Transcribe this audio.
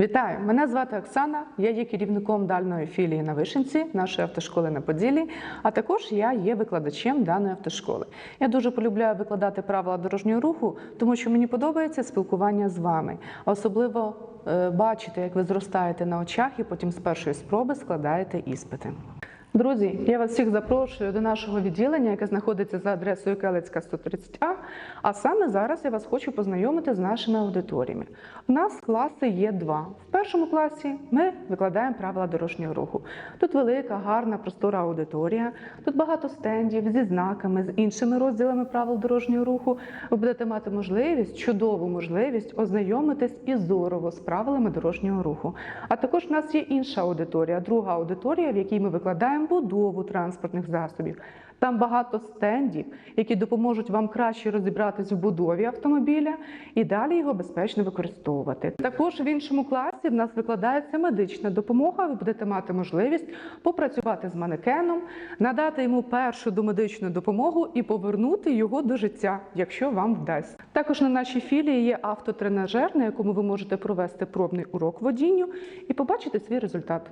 Вітаю! Мене звати Оксана. Я є керівником дальної філії на Вишенці нашої автошколи на Поділі. а також я є викладачем даної автошколи. Я дуже полюбляю викладати правила дорожнього руху, тому що мені подобається спілкування з вами, а особливо е, бачити, як ви зростаєте на очах і потім з першої спроби складаєте іспити. Друзі, я вас всіх запрошую до нашого відділення, яке знаходиться за адресою Келецька 130А. А саме зараз я вас хочу познайомити з нашими аудиторіями. У нас класи є два. В першому класі ми викладаємо правила дорожнього руху. Тут велика, гарна, простора аудиторія. Тут багато стендів зі знаками, з іншими розділами правил дорожнього руху. Ви будете мати можливість, чудову можливість ознайомитись і зорово з правилами дорожнього руху. А також в нас є інша аудиторія, друга аудиторія, в якій ми викладаємо будову транспортних засобів. Там багато стендів, які допоможуть вам краще розібратись в будові автомобіля і далі його безпечно використовувати. Також в іншому класі в нас викладається медична допомога. Ви будете мати можливість попрацювати з манекеном, надати йому першу домедичну допомогу і повернути його до життя, якщо вам вдасться. Також на нашій філії є автотренажер, на якому ви можете провести пробний урок водінню і побачити свій результат.